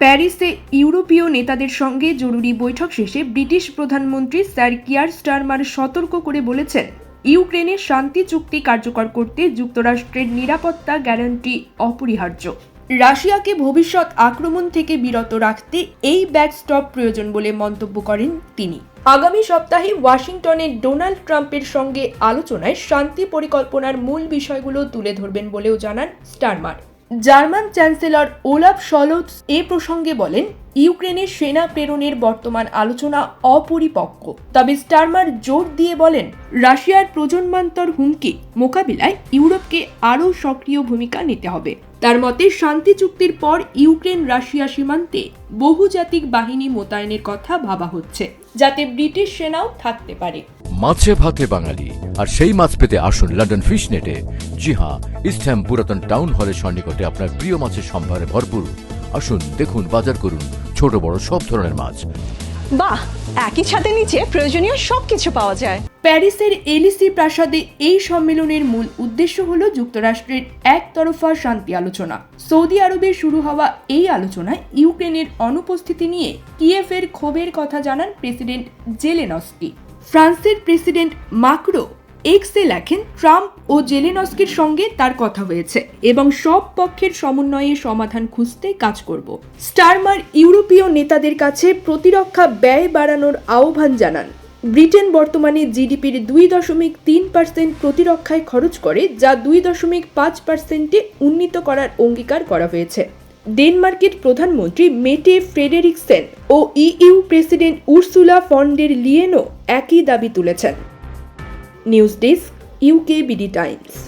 প্যারিসে ইউরোপীয় নেতাদের সঙ্গে জরুরি বৈঠক শেষে ব্রিটিশ প্রধানমন্ত্রী স্যার কিয়ার স্টারমার সতর্ক করে বলেছেন, ইউক্রেনে শান্তি চুক্তি কার্যকর করতে যুক্তরাষ্ট্রের নিরাপত্তা গ্যারান্টি অপরিহার্য। রাশিয়াকে ভবিষ্যৎ আক্রমণ থেকে বিরত রাখতে এই ব্যাকস্টপ প্রয়োজন বলে মন্তব্য করেন তিনি। আগামী সপ্তাহে ওয়াশিংটনে ডোনাল্ড ট্রাম্পের সঙ্গে আলোচনায় শান্তি পরিকল্পনার মূল বিষয়গুলো তুলে ধরবেন বলেও জানান Starmer. German chancellor Olaf Scholz এ প্রসঙ্গে বলেন, ইউক্রেনের সেনা প্রেরণের বর্তমান আলোচনা অপরিপক্ক। তবে স্টারমার জোর দিয়ে বলেন, রাশিয়ার প্রজন্মান্তর হুমকি মোকাবিলায় ইউরোপকে আরও সক্রিয় ভূমিকা নিতে হবে। তার মতে, শান্তি চুক্তির পর ইউক্রেন রাশিয়া সীমান্তে বহুজাতিক বাহিনী মোতায়েনের কথা ভাবা হচ্ছে, যাতে ব্রিটিশ সেনাও থাকতে পারে। মাছে ভাতে বাঙালি। আর সেই মাছ পেতে আসুন লন্ডন ফিশ নেটে জি হ্যাঁ ইস্টহ্যাম পুরাতন টাউন হলের সন্নিকটে আপনার প্রিয় মাছের সম্ভারে ভরপুর। আসুন দেখুন বাজার করুন ছোট বড় সব ধরনের মাছ। বাহ একই ছাদের নিচে প্রয়োজনীয় সবকিছু পাওয়া যায়। প্যারিসের এলিসি প্রাসাদে এই সম্মেলনের মূল উদ্দেশ্য হল যুক্তরাষ্ট্রের একতরফা শান্তি আলোচনা। সৌদি আরবে শুরু হওয়া এই আলোচনায় ইউক্রেনের অনুপস্থিতি নিয়ে কিয়েফের ক্ষোভের কথা জানান প্রেসিডেন্ট জেলেনস্কি। ফ্রান্সের প্রেসিডেন্ট মাকরো এক্সে লেখেন, ট্রাম্প ও জেলেনস্কির সঙ্গে তার কথা হয়েছে এবং সব পক্ষের সমন্বয়ে সমাধান খুঁজতে কাজ করব। স্টারমার ইউরোপীয় নেতাদের কাছে প্রতিরক্ষা ব্যয় বাড়ানোর আহ্বান জানান। ব্রিটেন বর্তমানে জিডিপির দুই দশমিক তিন পার্সেন্ট প্রতিরক্ষায় খরচ করে, যা দুই দশমিক পাঁচ পার্সেন্টে উন্নীত করার অঙ্গীকার করা হয়েছে। ডেনমার্কের প্রধানমন্ত্রী মেটে ফ্রেডেরিকসেন ও EU president Ursula von der লিয়েনও একই দাবি তুলেছেন। News desk UK BD Times.